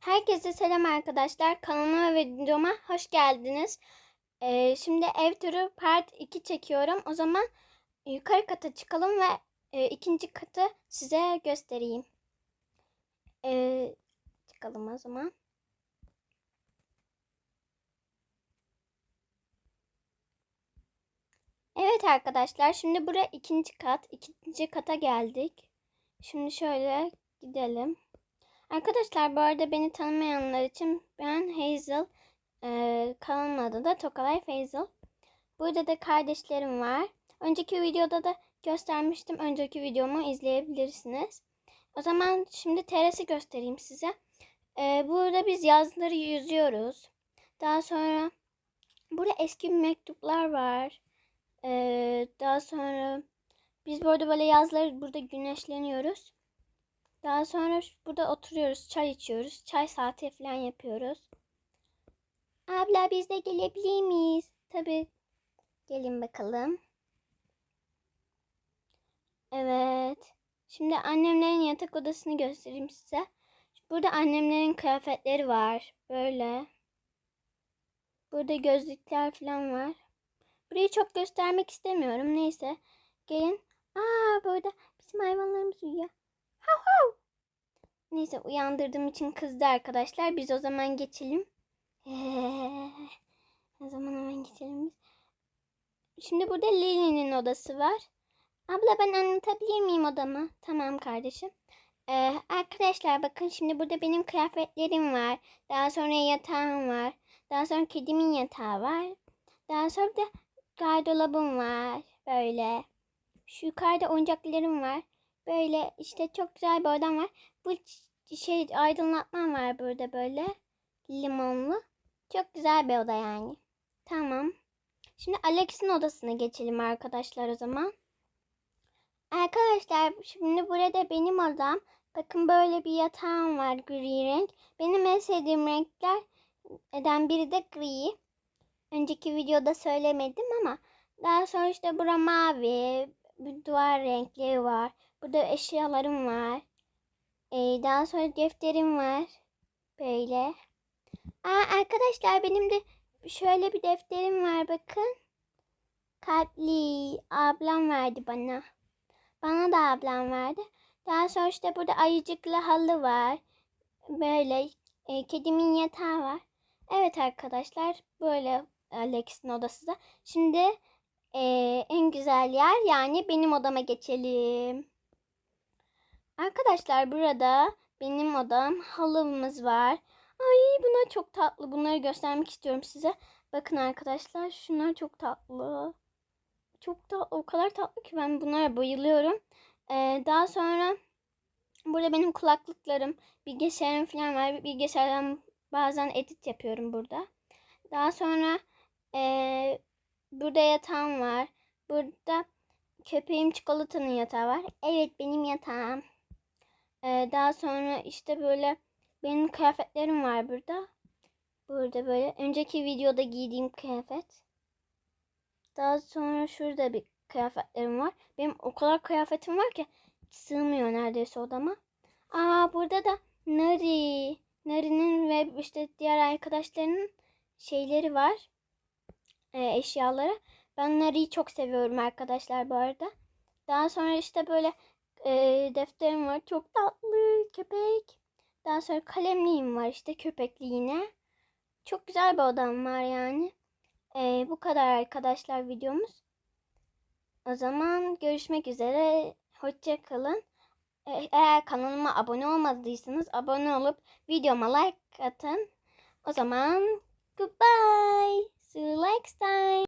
Herkese selam arkadaşlar. Kanalıma ve videoma hoş geldiniz. Ee, şimdi ev turu part 2 çekiyorum. O zaman yukarı kata çıkalım ve e, ikinci katı size göstereyim. Ee, çıkalım o zaman. Evet arkadaşlar şimdi buraya ikinci kat. ikinci kata geldik. Şimdi şöyle gidelim. Arkadaşlar bu arada beni tanımayanlar için ben Hazel. Ee, kanalımın adı da Tokalay Hazel. Burada da kardeşlerim var. Önceki videoda da göstermiştim. Önceki videomu izleyebilirsiniz. O zaman şimdi terası göstereyim size. Ee, burada biz yazları yüzüyoruz. Daha sonra burada eski mektuplar var. Ee, daha sonra biz burada böyle yazları burada güneşleniyoruz. Daha sonra burada oturuyoruz, çay içiyoruz. Çay saati falan yapıyoruz. Abla biz de gelebilir miyiz? Tabii. Gelin bakalım. Evet. Şimdi annemlerin yatak odasını göstereyim size. Burada annemlerin kıyafetleri var. Böyle. Burada gözlükler falan var. Burayı çok göstermek istemiyorum. Neyse. Gelin. Aa burada bizim hayvanlarımız uyuyor. Neyse uyandırdığım için kızdı arkadaşlar. Biz o zaman geçelim. o zaman hemen geçelim biz. Şimdi burada Lili'nin odası var. Abla ben anlatabilir miyim odamı? Tamam kardeşim. Ee, arkadaşlar bakın şimdi burada benim kıyafetlerim var. Daha sonra yatağım var. Daha sonra kedimin yatağı var. Daha sonra da gardırobum var. Böyle. Şu yukarıda oyuncaklarım var. Böyle işte çok güzel bir odam var. Bu şey aydınlatmam var burada böyle. Limonlu. Çok güzel bir oda yani. Tamam. Şimdi Alex'in odasına geçelim arkadaşlar o zaman. Arkadaşlar şimdi burada benim odam. Bakın böyle bir yatağım var gri renk. Benim en sevdiğim renkler eden biri de gri. Önceki videoda söylemedim ama daha sonra işte bura mavi, duvar renkleri var. Burada eşyalarım var. Ee, daha sonra defterim var. Böyle. Aa, arkadaşlar benim de şöyle bir defterim var bakın. Kalpli. Ablam verdi bana. Bana da ablam verdi. Daha sonra işte burada ayıcıklı halı var. Böyle e, kedimin yatağı var. Evet arkadaşlar böyle Alex'in odası da. Şimdi e, en güzel yer yani benim odama geçelim. Arkadaşlar burada benim odam halımız var. Ay bunlar çok tatlı. Bunları göstermek istiyorum size. Bakın arkadaşlar şunlar çok tatlı. Çok tatlı. O kadar tatlı ki ben bunlara bayılıyorum. Ee, daha sonra burada benim kulaklıklarım, bilgisayarım falan var. Bilgisayardan bazen edit yapıyorum burada. Daha sonra ee, burada yatağım var. Burada köpeğim çikolatanın yatağı var. Evet benim yatağım. Ee, daha sonra işte böyle benim kıyafetlerim var burada. Burada böyle. Önceki videoda giydiğim kıyafet. Daha sonra şurada bir kıyafetlerim var. Benim o kadar kıyafetim var ki sığmıyor neredeyse odama. Aa burada da Nari. Nari'nin ve işte diğer arkadaşlarının şeyleri var. E, eşyaları. Ben Nari'yi çok seviyorum arkadaşlar bu arada. Daha sonra işte böyle e, defterim var. Çok tatlı köpek. Daha sonra kalemliğim var işte köpekli yine. Çok güzel bir odam var yani. E, bu kadar arkadaşlar videomuz. O zaman görüşmek üzere. Hoşça kalın. E, eğer kanalıma abone olmadıysanız abone olup videoma like atın. O zaman goodbye. See you next time.